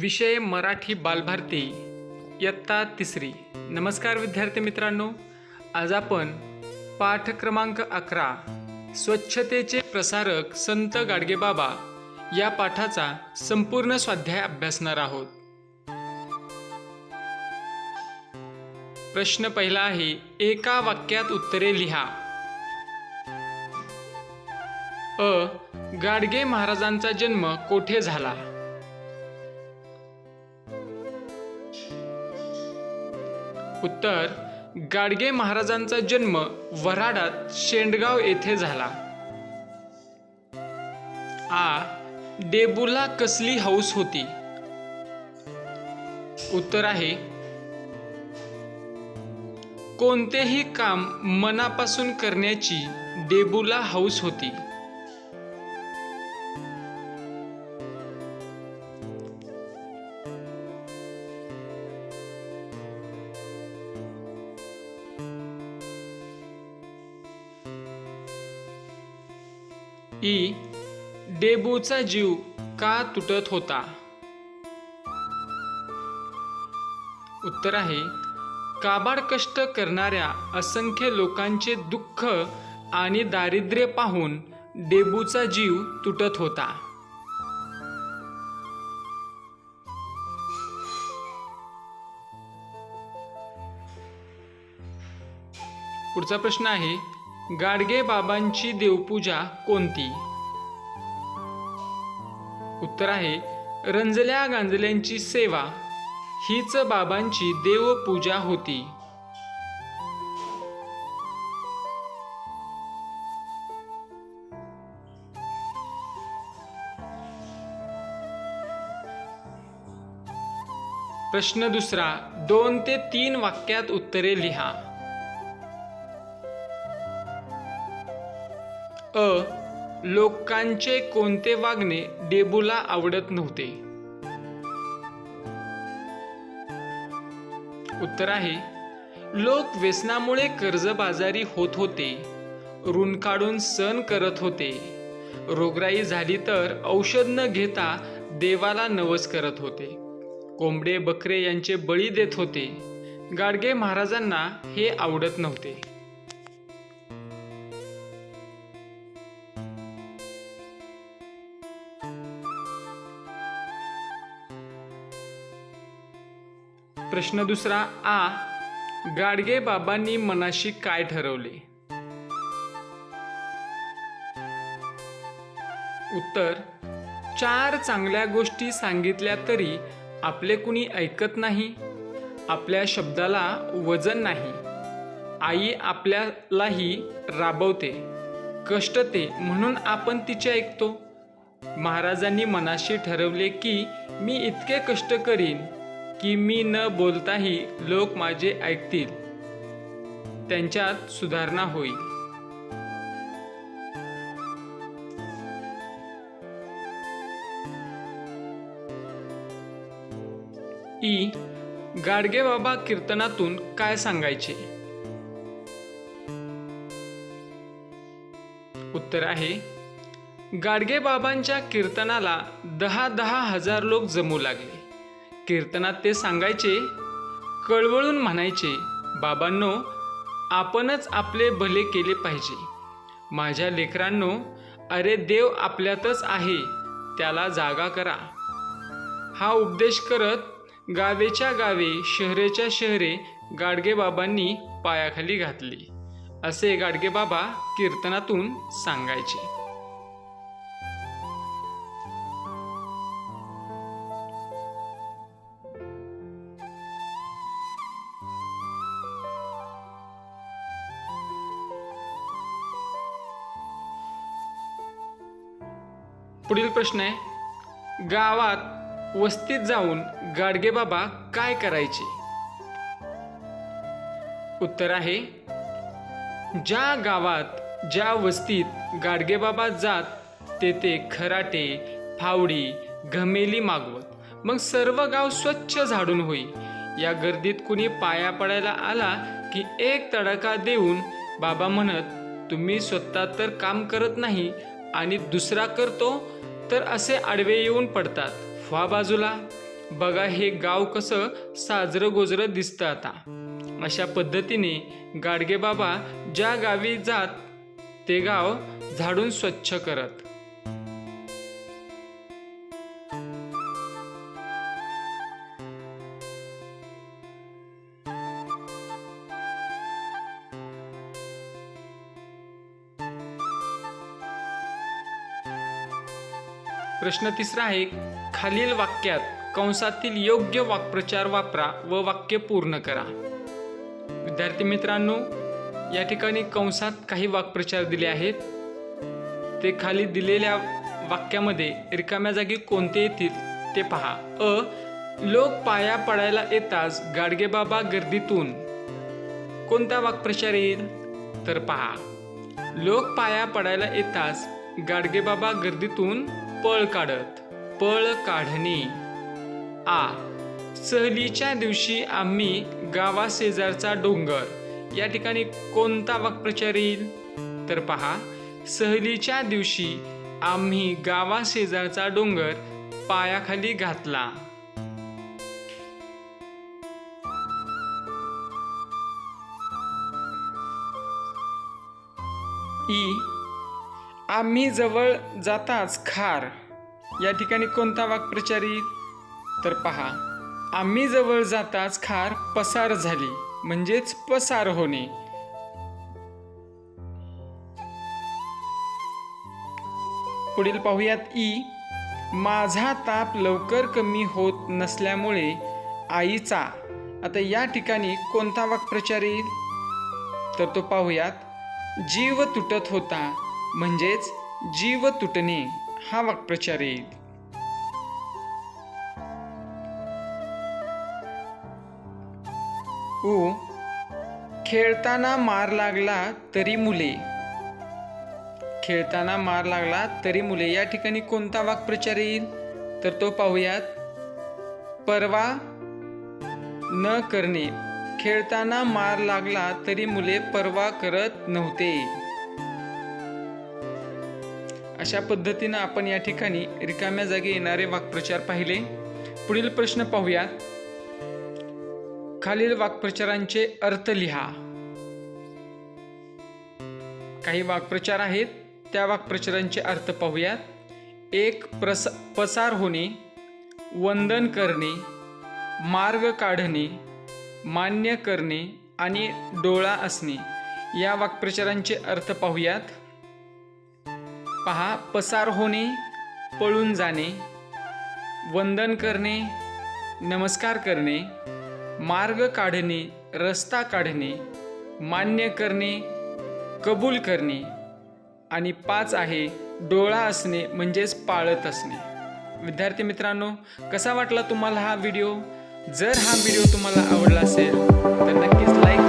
विषय मराठी बालभारती इयत्ता तिसरी. नमस्कार विद्यार्थी मित्रांनो. आज आपण पाठ क्रमांक अकरा स्वच्छतेचे प्रसारक संत गाडगेबाबा या पाठाचा संपूर्ण स्वाध्याय अभ्यासणार आहोत. प्रश्न पहिला आहे एका वाक्यात उत्तरे लिहा. अ. गाडगे महाराजांचा जन्म कोठे झाला? उत्तर गाडगे महाराजांचा जन्म वऱ्हाडात शेंडगाव येथे झाला. आ डेबूला कसली हौस होती? उत्तर आहे कोणतेही काम मनापासून करण्याची डेबूला हौस होती. ई डेबूचा जीव का तुटत होता? उत्तर आहे काबाड कष्ट करणाऱ्या असंख्य लोकांचे दुःख आणि दारिद्र्य पाहून डेबूचा जीव तुटत होता. पुढचा प्रश्न आहे गाडगे बाबांची देवपूजा कोणती? उत्तर आहे रंजल्या गांजल्यांची सेवा. हीच बाबांची देवपूजा होती. प्रश्न दुसरा दोन ते तीन वाक्यात उत्तरे लिहा. अ लोकांचे कोणते वागणे डेबूला आवडत नव्हते? उत्तर आहे लोक व्यसनामुळे कर्जबाजारी होत होते ऋण काढून सण करत होते रोगराई झाली तर औषध न घेता देवाला नवस करत होते कोंबडे बकरे यांचे बळी देत होते गाडगे महाराजांना हे आवडत नव्हते. प्रश्न दुसरा आ गाडगे बाबांनी मनाशी काय ठरवले? उत्तर चार चांगल्या गोष्टी सांगितल्या तरी आपले कुणी ऐकत नाही आपल्या शब्दाला वजन नाही आई आपल्यालाही राबवते कष्टते म्हणून आपण तिचे ऐकतो. महाराजांनी मनाशी ठरवले की मी इतके कष्ट करीन की मी न बोलताही लोक माझे ऐकतील. त्यांच्यात सुधारणा होईल. ई. गाडगे बाबा कीर्तनातून काय सांगायचे? उत्तर आहे गाडगे बाबांच्या कीर्तनाला दहा दहा हजार लोक जमू लागले. कीर्तनात ते सांगायचे कळवळून म्हणायचे बाबांनो आपणच आपले भले केले पाहिजे. माझ्या लेकरांनो अरे देव आपल्यातच आहे त्याला जागा करा. हा उपदेश करत गावेच्या गावे शहरेच्या शहरे गाडगेबाबांनी पायाखाली घातली. असे गाडगेबाबा कीर्तनातून सांगायचे. पुढील प्रश्न आहे गावात वस्तीत जाऊन गाडगेबाबा काय करायचे? उत्तर आहे ज्या गावात ज्या वस्तीत गाडगेबाबा जात तेथे खराटे फावडी घमेली मागवत. मग सर्व गाव स्वच्छ झाडून होई. या गर्दीत कुणी पाया पडायला आला की एक तडाखा देऊन बाबा म्हणत तुम्ही स्वतः तर काम करत नाही आणि दुसरा करतो तर असे आडवे येऊन पडतात. व्हा बाजूला बघा हे गाव कसं साजरं गोजरं दिसतं आता. अशा पद्धतीने गाडगेबाबा ज्या गावी जात ते गाव झाडून स्वच्छ करत. प्रश्न तिसरा आहे खालील वाक्यात कंसातील योग्य वाक्प्रचार वापरा व वाक्य पूर्ण करा. विद्यार्थी मित्रांनो या ठिकाणी कंसात काही वाक्प्रचार दिले आहेत. ते खाली दिलेल्या वाक्यामध्ये रिकाम्या जागी कोणते येतील ते पहा. अ लोक पाया पडायला येताच गाडगेबाबा गर्दीतून कोणता वाक्प्रचार येईल? तर पहा. लोक पाया पडायला येताच गाडगेबाबा गर्दीतून पळ काढत पळ काढणे. आ. सहलीच्या दिवशी आम्ही गावाशेजारचा डोंगर या ठिकाणी कोणता वाक्प्रचार येईल? तर पहा सहलीच्या दिवशी आम्ही गावाशेजारचा डोंगर पायाखाली घातला. ई. आम्ही जवळ जाताच खार. या ठिकाणी कोणता वाक्प्रचारी? तर पहा आम्ही जवळ जाताच खार पसार झाली म्हणजेच पसार होणे. पुढील पाहूयात ई. माझा ताप लवकर कमी होत नसल्यामुळे आईचा. आता या ठिकाणी कोणता वाक्प्रचार? येईल तर तो पाहूयात जीव तुटत होता. म्हणजेच जीव तुटणे हा वाक्प्रचार येईल. उ खेळताना मार लागला तरी मुले. खेळताना मार लागला तरी मुले. या ठिकाणी कोणता वाक्प्रचार येईल? तर तो पाहूयात. परवा न करणे. खेळताना मार लागला तरी मुले परवा करत नव्हते. अशा पद्धतीनं आपण या ठिकाणी रिकाम्या जागी येणारे वाक्प्रचार पाहिले. पुढील प्रश्न पाहूयात खालील वाक्प्रचारांचे अर्थ लिहा. काही वाक्प्रचार आहेत त्या वाक्प्रचारांचे अर्थ पाहूयात. एक प्रस पसार होणे वंदन करणे मार्ग काढणे मान्य करणे आणि डोळा असणे. या वाक्प्रचारांचे अर्थ पाहूयात. पहा पसार होणे पळून जाणे वंदन करणे नमस्कार करणे मार्ग काढणे रस्ता काढणे मान्य करणे कबूल करणे आणि पाच आहे डोळा असणे म्हणजेच पाळत असणे. विद्यार्थी मित्रांनो कसा वाटला तुम्हाला हा व्हिडिओ? जर हा व्हिडिओ तुम्हाला आवडला असेल तर नक्कीच लाईक